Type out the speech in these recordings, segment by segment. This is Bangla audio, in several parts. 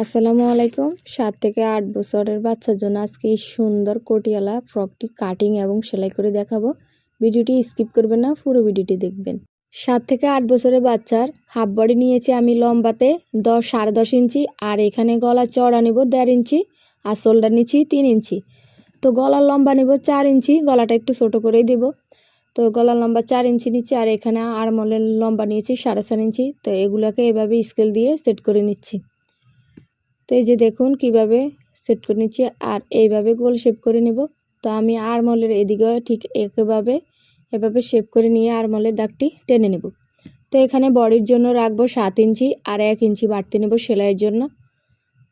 আসসালামু আলাইকুম। সাত থেকে আট বছরের বাচ্চার জন্য আজকে এই সুন্দর কোটিয়ালা ফ্রকটি কাটিং এবং সেলাই করে দেখাবো। ভিডিওটি স্কিপ করবেন না, পুরো ভিডিওটি দেখবেন। সাত থেকে আট বছরের বাচ্চার হাফ বডি নিয়েছি আমি লম্বাতে, দশ, সাড়ে দশ ইঞ্চি, আর এখানে গলা চড়া নেব দেড় ইঞ্চি, আর শোল্ডার নিচ্ছি তিন ইঞ্চি। তো গলার লম্বা নেব চার ইঞ্চি, গলাটা একটু ছোট করেই দেব। তো গলার লম্বা চার ইঞ্চি নিচ্ছি, আর এখানে আরমলের লম্বা নিয়েছি সাড়ে চার ইঞ্চি। তো এগুলোকে এভাবে স্কেল দিয়ে সেট করে নিচ্ছি। তো এই যে দেখুন কীভাবে সেট করে নিচ্ছি আর এইভাবে গোল শেপ করে নেব। তো আমি আরমলের এদিকেও ঠিক একইভাবে, এভাবে শেপ করে নিয়ে আরমলের দাগটি টেনে নেব। তো এখানে বডির জন্য রাখব সাত ইঞ্চি আর এক ইঞ্চি বাড়তে নেব সেলাইয়ের জন্য।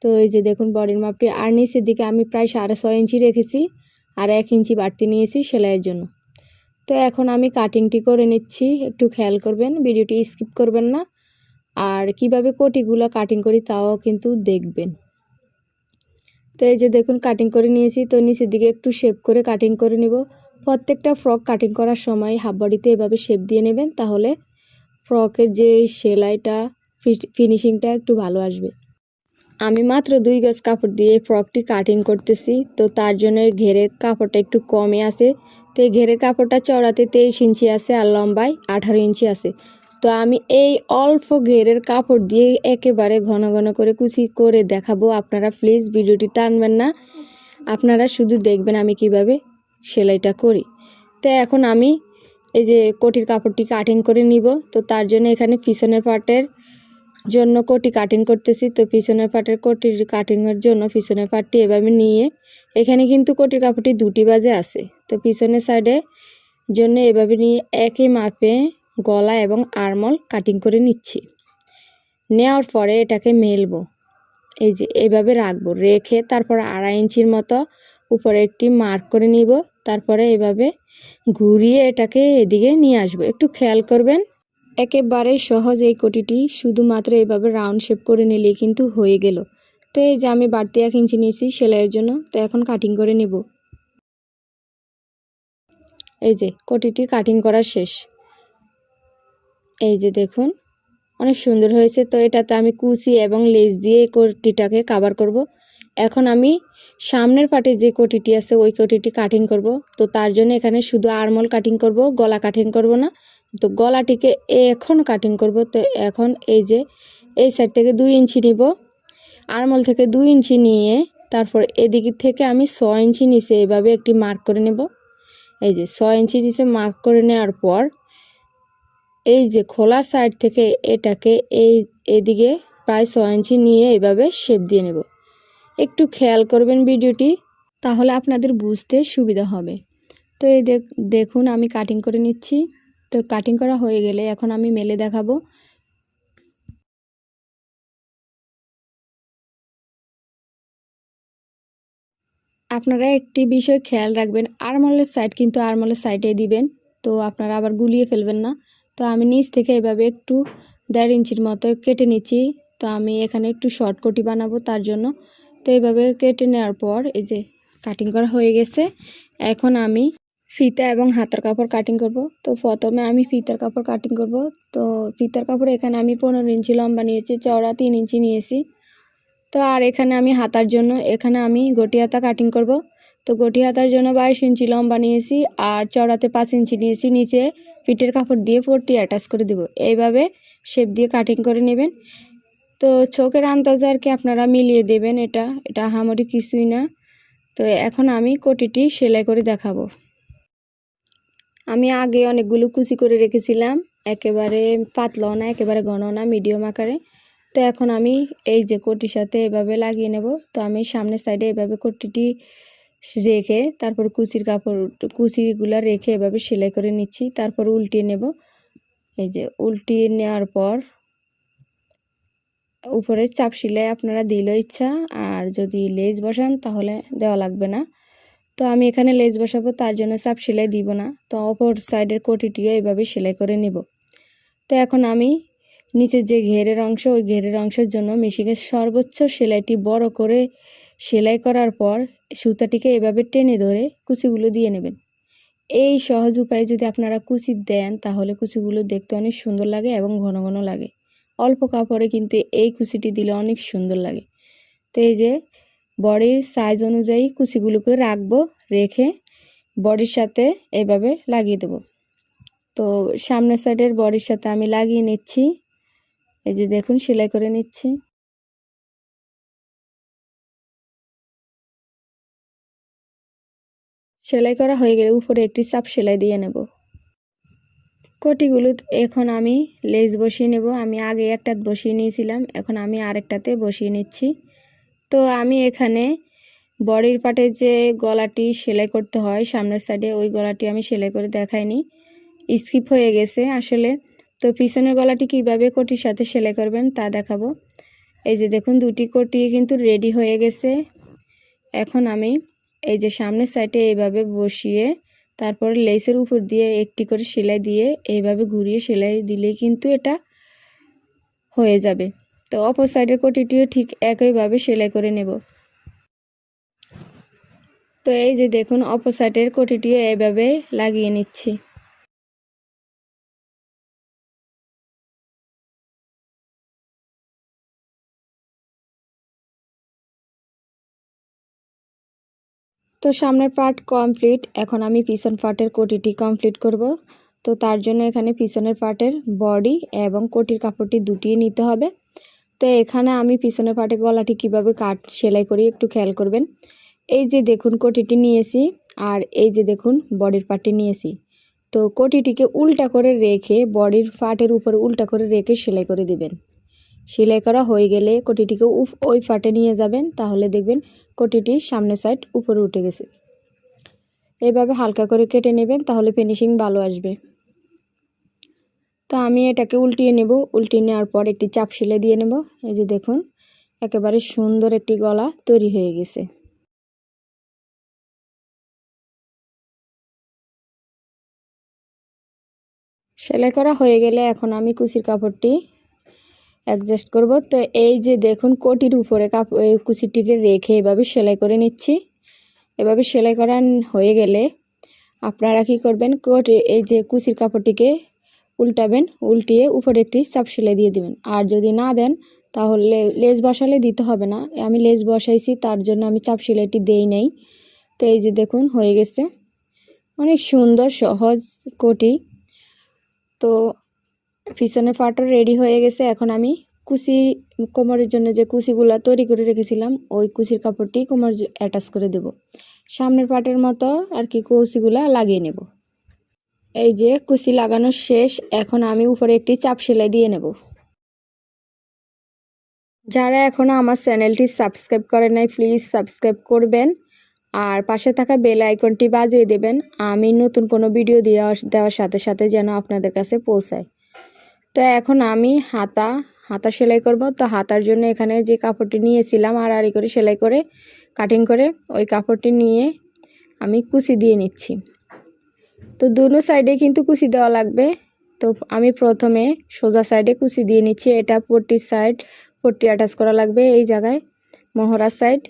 তো এই যে দেখুন বডির মাপটি, আর নিচের দিকে আমি প্রায় সাড়ে ছয় ইঞ্চি রেখেছি আর এক ইঞ্চি বাড়তি নিয়েছি সেলাইয়ের জন্য। তো এখন আমি কাটিংটি করে নিচ্ছি, একটু খেয়াল করবেন, ভিডিওটি স্কিপ করবেন না। আর কীভাবে কোটিগুলো কাটিং করি তাও কিন্তু দেখবেন। তো এই যে দেখুন কাটিং করে নিয়েছি, তো নিচের দিকে একটু শেপ করে কাটিং করে নিব। প্রত্যেকটা ফ্রক কাটিং করার সময় হাফ বডিতে এভাবে শেপ দিয়ে নেবেন, তাহলে ফ্রকের যে সেলাইটা ফিনিশিংটা একটু ভালো আসবে। আমি মাত্র দুই গজ কাপড় দিয়ে ফ্রকটি কাটিং করতেছি, তো তার জন্য ঘেরের কাপড়টা একটু কমে আছে। তো এই ঘেরের কাপড়টা চড়াতে তেইশ ইঞ্চি আছে আর লম্বায় আঠারো ইঞ্চি আছে। তো আমি এই অল্প ঘেরের কাপড় দিয়ে একেবারে ঘন ঘন করে কুচি করে দেখাবো। আপনারা প্লিজ ভিডিওটি টানবেন না। আপনারা শুধু দেখবেন আমি কীভাবে সেলাইটা করি। তো এখন আমি এই যে কোটির কাপড়টি কাটিং করে নিব। তো তার জন্য এখানে পিছনের পার্টের জন্য কোটি কাটিং করতেছি। তো পিছনের পার্টের কোটির কাটিংয়ের জন্য পিছনের পার্টটি এভাবে নিয়ে এখানে কিন্তু কোটির কাপড়টি দুটি বাজে আছে। তো পিছনের সাইডে জন্য এভাবে নিয়ে একই মাপে গলা এবং আরমল কাটিং করে নিচ্ছি। নেওয়ার পরে এটাকে মেলবো। এই যে এইভাবে রাখব। রেখে তারপর আড়াই ইঞ্চির মতো উপরে একটি মার্ক করে নিব। তারপরে এভাবে ঘুরিয়ে এটাকে এদিকে নিয়ে আসব। একটু খেয়াল করবেন, একেবারে সহজ এই কোটিটি। শুধুমাত্র এভাবে রাউন্ড শেপ করে নিলেই কিন্তু হয়ে গেল। তো এই যে আমি বাড়তি এক ইঞ্চি নিয়েছি সেলাইয়ের জন্য, তো এখন কাটিং করে নেব। এই যে কোটিটি কাটিং করা শেষ। এই যে দেখুন, অনেক সুন্দর হয়েছে। তো এটাতে আমি কুচি এবং লেজ দিয়ে এই কোটিটাকে কাভার করব। এখন আমি সামনের পাটে যে কোটিটি আছে, ওই কোটিটি কাটিং করব। তো তার জন্য এখানে শুধু আরমল কাটিং করব, গলা কাটিং করব না। তো গলাটিকে এখন কাটিং করব। তো এখন এই যে, এই সাইড থেকে দুই ইঞ্চি নিব। আরমল থেকে দুই ইঞ্চি নিয়ে তারপর এদিক থেকে আমি ছ ইঞ্চি নিচে এভাবে একটি মার্ক করে নেব। এই যে ছ ইঞ্চি নিচে মার্ক করে নেওয়ার পর এই যে খোলা সাইড থেকে এটাকে এই এদিকে প্রায় ছ ইঞ্চি নিয়ে এভাবে শেপ দিয়ে নেব। একটু খেয়াল করবেন ভিডিওটি, তাহলে আপনাদের বুঝতে সুবিধা হবে। তো এই দেখুন আমি কাটিং করে নিচ্ছি। তো কাটিং করা হয়ে গেলে এখন আমি মেলে দেখাবো। আপনারা একটি বিষয় খেয়াল রাখবেন, আরমলের সাইড কিন্তু আরমলের সাইডে দিবেন, তো আপনারা আবার গুলিয়ে ফেলবেন না। তো আমি নিচ থেকে এভাবে একটু দেড় ইঞ্চির মতো কেটে নিচ্ছি। তো আমি এখানে একটু শর্ট কোটি বানাবো তার জন্য। তো এইভাবে কেটে নেওয়ার পর এই যে কাটিং করা হয়ে গেছে। এখন আমি ফিতা এবং হাতার কাপড় কাটিং করব। তো প্রথমে আমি ফিতার কাপড় কাটিং করব। তো ফিতার কাপড় এখানে আমি পনেরো ইঞ্চি লম্বা নিয়েছি, চওড়া তিন ইঞ্চি নিয়েছি। তো আর এখানে আমি হাতার জন্য, এখানে আমি গটি হাতা কাটিং করব। তো গটি হাতার জন্য বাইশ ইঞ্চি লম্বা নিয়েছি আর চওড়াতে পাঁচ ইঞ্চি নিয়েছি। নিচে ফিটের কাপড় দিয়ে পট্টি অ্যাটাচ করে দেব। এইভাবে শেপ দিয়ে কাটিং করে নেবেন। তো চোখের আন্দাজে আর কি আপনারা মিলিয়ে দেবেন এটা। এটা হামরি কিছুই না। তো এখন আমি কোটিটি সেলাই করে দেখাবো। আমি আগে অনেকগুলো কুচি করে রেখেছিলাম। একেবারে পাতলাও না, একেবারে ঘন না মিডিয়াম আকারে। তো এখন আমি এই যে কোটির সাথে এভাবে লাগিয়ে নেব। তো আমি সামনের সাইডে এভাবে কোটিটি রেখে তারপর কুচির কাপড়, কুচিগুলো রেখে এভাবে সেলাই করে নিচ্ছি। তারপর উল্টিয়ে নেব। এই যে উল্টিয়ে নেওয়ার পর উপরে চাপ সেলাই আপনারা দিল ইচ্ছা, আর যদি লেজ বসান তাহলে দেওয়া লাগবে না। তো আমি এখানে লেজ বসাবো, তার জন্য চাপ সেলাই দিব না। তো অপর সাইডের কোটিটিও এভাবে সেলাই করে নেব। তো এখন আমি নিচের যে ঘেরের অংশ, ওই ঘেরের অংশের জন্য মেশিনের সর্বোচ্চ সেলাইটি বড় করে সেলাই করার পর সুতাটিকে এভাবে টেনে ধরে কুচিগুলো দিয়ে নেবেন। এই সহজ উপায়ে যদি আপনারা কুচি দেন, তাহলে কুচিগুলো দেখতে অনেক সুন্দর লাগে এবং ঘন ঘন লাগে। অল্প কাপড়ে কিন্তু এই কুচিটি দিলে অনেক সুন্দর লাগে। তো এই যে বডির সাইজ অনুযায়ী কুচিগুলোকে রাখব, রেখে বডির সাথে এইভাবে লাগিয়ে দেব। তো সামনের সাইডের বডির সাথে আমি লাগিয়ে নিচ্ছি। এই যে দেখুন, সেলাই করে নিচ্ছি। সেলাই করা হয়ে গেলে উপরে একটি চাপ সেলাই দিয়ে নেব। কোটিগুলো এখন আমি লেজ বসিয়ে নেব। আমি আগে একটা বসিয়ে নিয়েছিলাম, এখন আমি আরেকটাতে বসিয়ে নিচ্ছি। তো আমি এখানে বডির পাটে যে গলাটি সেলাই করতে হয়, সামনের সাইডে ওই গলাটি আমি সেলাই করে দেখাইনি। স্কিপ হয়ে গেছে আসলে। তো পিছনের গলাটি কীভাবে কোটির সাথে সেলাই করবেন তা দেখাবো। এই যে দেখুন, দুটি কোটি কিন্তু রেডি হয়ে গেছে। এখন আমি এই যে সামনের সাইডে এইভাবে বসিয়ে তারপর লেসের উপর দিয়ে একটি করে সেলাই দিয়ে এইভাবে ঘুরিয়ে সেলাই দিলে কিন্তু এটা হয়ে যাবে। তো অপর সাইডের কোটিটিও ঠিক একইভাবে সেলাই করে নেব। তো এই যে দেখুন, অপর সাইডের কোটিটিও এইভাবে লাগিয়ে নিচ্ছি। তো সামনের পার্ট কমপ্লিট এখন আমি পিছন পার্টের কোটিটি কমপ্লিট করব। তো তার জন্য এখানে পিছনের পার্টের বডি এবং কোটির কাপড়টি দুটিয়ে নিতে হবে। তো এখানে আমি পিছনের পার্টের গলাটি কীভাবে কাট, সেলাই করি একটু খেয়াল করবেন। এই যে দেখুন কোটিটি নিয়েছি আর এই যে দেখুন বডির পার্টটি নিয়েছি। তো কোটিটিকে উল্টা করে রেখে বডির পার্টের উপরে উল্টা করে রেখে সেলাই করে দিবেন। সেলাই করা হয়ে গেলে কোটিটিকে ওই ফাটে নিয়ে যাবেন, তাহলে দেখবেন কোটিটি সামনের সাইড উপরে উঠে গেছে। এভাবে হালকা করে কেটে নেবেন, তাহলে ফিনিশিং ভালো আসবে। তো আমি এটাকে উল্টিয়ে নেব। উল্টিয়ে নেওয়ার পর একটি চাপ সেলাই দিয়ে নেব। এই যে দেখুন, একেবারে সুন্দর একটি গলা তৈরি হয়ে গেছে। সেলাই করা হয়ে গেলে এখন আমি কুচির কাপড়টি অ্যাডজাস্ট করব। তো এই যে দেখুন কোটির উপরে কাপড় কুচিটিকে রেখে এভাবে সেলাই করে নিচ্ছি। এভাবে সেলাই করা হয়ে গেলে আপনারা কি করবেন, কোট এই যে কুচির কাপড়টিকে উল্টাবেন, উল্টিয়ে উপরে একটি চাপ সেলাই দিয়ে দিবেন। আর যদি না দেন, তাহলে লেজ বসালে দিতে হবে না। আমি লেজ বসাইছি, তার জন্য আমি চাপ সেলাইটি দেই নাই। তো এই যে দেখুন, হয়ে গেছে। অনেক সুন্দর, সহজ কোটি। তো পিছনের পাটও রেডি হয়ে গেছে। এখন আমি কুচি কোমরের জন্য যে কুচিগুলো তৈরি করে রেখেছিলাম, ওই কুচির কাপড়টি কোমর অ্যাটাচ করে দেব। সামনের পাটের মতো আর কি কুচিগুলা লাগিয়ে নেব। এই যে কুচি লাগানো শেষ, এখন আমি উপরে একটি চাপ সেলাই দিয়ে নেব। যারা এখনও আমার চ্যানেলটি সাবস্ক্রাইব করে নাই, প্লিজ সাবস্ক্রাইব করবেন আর পাশে থাকা বেল আইকনটি বাজিয়ে দেবেন। আমি নতুন কোনো ভিডিও দেওয়া দেওয়ার সাথে সাথে যেন আপনাদের কাছে পৌঁছায়। তো এখন আমি হাতা হাতা সেলাই করব। তো হাতার জন্য এখানে যে কাপড়টি নিয়েছিলাম আর আড়ি করে সেলাই করে কাটিং করে, ওই কাপড়টি নিয়ে আমি কুচি দিয়ে নিচ্ছি। তো দুনো সাইডে কিন্তু কুচি দেওয়া লাগবে। তো আমি প্রথমে সোজা সাইডে কুচি দিয়ে নিচ্ছি। এটা পট্টির সাইড পট্টি অ্যাটাচ করা লাগবে এই জায়গায়, মহড়ার সাইড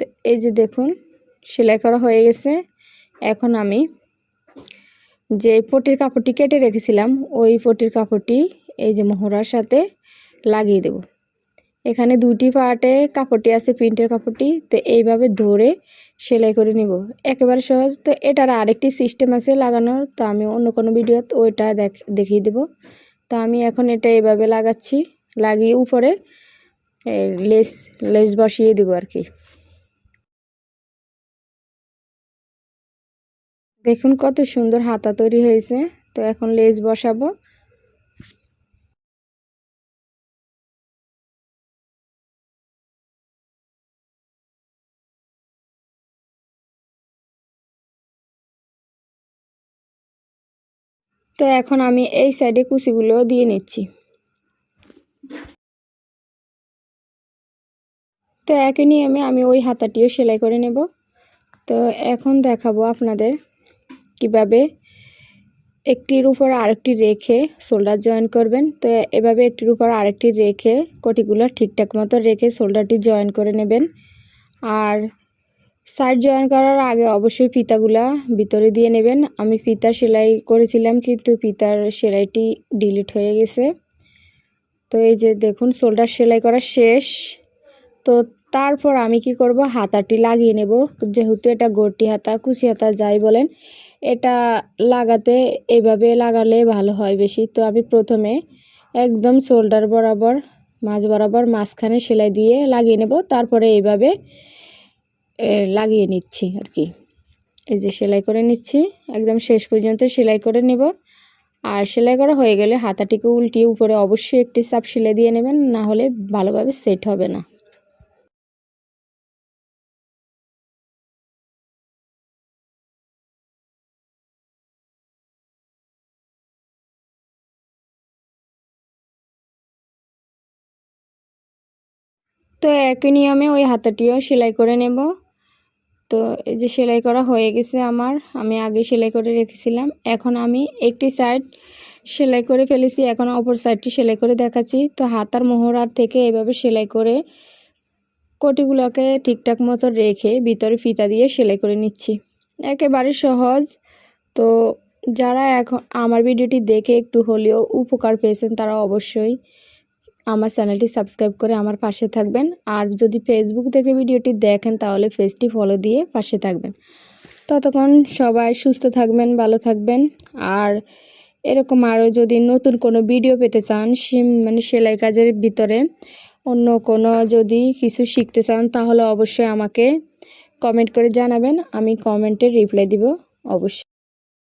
তো এই যে দেখুন, সেলাই করা হয়ে গেছে। এখন আমি যে পটির কাপড়টি কেটে রেখেছিলাম, ওই পটির কাপড়টি এই যে মোহরার সাথে লাগিয়ে দেব। এখানে দুটি পার্টে কাপড়টি আছে, প্রিন্টের কাপড়টি, তো এইভাবে ধরে সেলাই করে নিব। একেবারে সহজ, তো এটার আরেকটি সিস্টেম আছে লাগানোর, তো আমি অন্য কোনো ভিডিও ওইটা দেখিয়ে দেব। তো আমি এখন এটা এইভাবে লাগাচ্ছি, লাগিয়ে উপরে লেস লেস বসিয়ে দেবো আর কি। দেখুন কত সুন্দর হাতা তৈরি হয়েছে। তো এখন লেজ বসাবো। তো এখন আমি এই সাইডে কুচিগুলো দিয়ে নিচ্ছি। তো একই নিয়মে আমি ওই হাতাটিও সেলাই করে নেব। তো এখন দেখাবো আপনাদের কীভাবে একটির উপর আরেকটি রেখে শোল্ডার জয়েন করবেন? তো এভাবে একটির উপর আরেকটি রেখে কটিগুলো ঠিকঠাক মতো রেখে শোল্ডারটি জয়েন করে নেবেন। আর সাইড জয়েন করার আগে অবশ্যই ফিতাগুলা ভিতরে দিয়ে নেবেন। আমি ফিতা সেলাই করেছিলাম, কিন্তু ফিতার সেলাইটি ডিলিট হয়ে গেছে। তো এই যে দেখুন শোল্ডার সেলাই করা শেষ। তো তারপর আমি কি করব? হাতাটি লাগিয়ে নেব। যেহেতু এটা গটি হাতা, কুচি হাতা, যাই বলেন এটা লাগাতে এভাবে লাগালে ভালো হয় বেশি। তো আমি প্রথমে একদম শোল্ডার বরাবর, মাঝ বরাবর মাঝখানে সেলাই দিয়ে লাগিয়ে নেব। তারপরে এইভাবে লাগিয়ে নিচ্ছি আর কি। এই যে সেলাই করে নিচ্ছি, একদম শেষ পর্যন্ত সেলাই করে নেব। আর সেলাই করা হয়ে গেলে হাতাটিকে উল্টিয়ে উপরে অবশ্যই একটি চাপ সেলাই দিয়ে নেবেন, না হলে ভালোভাবে সেট হবে না। তো একই নিয়মে ওই হাতাটিও সেলাই করে নেব। তো এই যে সেলাই করা হয়ে গেছে আমার, আমি আগে সেলাই করে রেখেছিলাম। এখন আমি একটি সাইড সেলাই করে ফেলেছি, এখন অপর সাইডটি সেলাই করে দেখাচ্ছি। তো হাতার মোহরার থেকে এভাবে সেলাই করে কোটিগুলোকে ঠিকঠাক মতো রেখে ভিতরে ফিতা দিয়ে সেলাই করে নিচ্ছি। একেবারে সহজ। তো যারা এখন আমার ভিডিওটি দেখে একটু হলেও উপকার পেয়েছেন তারা অবশ্যই আমার চ্যানেলটি সাবস্ক্রাইব করে আমার পাশে থাকবেন। আর যদি ফেসবুক থেকে ভিডিওটি দেখেন, তাহলে পেজটি ফলো দিয়ে পাশে থাকবেন। ততক্ষণ সবাই সুস্থ থাকবেন, ভালো থাকবেন। আর এরকম আরও যদি নতুন কোনো ভিডিও পেতে চান মানে সেলাই কাজের ভিতরে অন্য কোনো যদি কিছু শিখতে চান, তাহলে অবশ্যই আমাকে কমেন্ট করে জানাবেন। আমি কমেন্টে রিপ্লাই দিব অবশ্যই।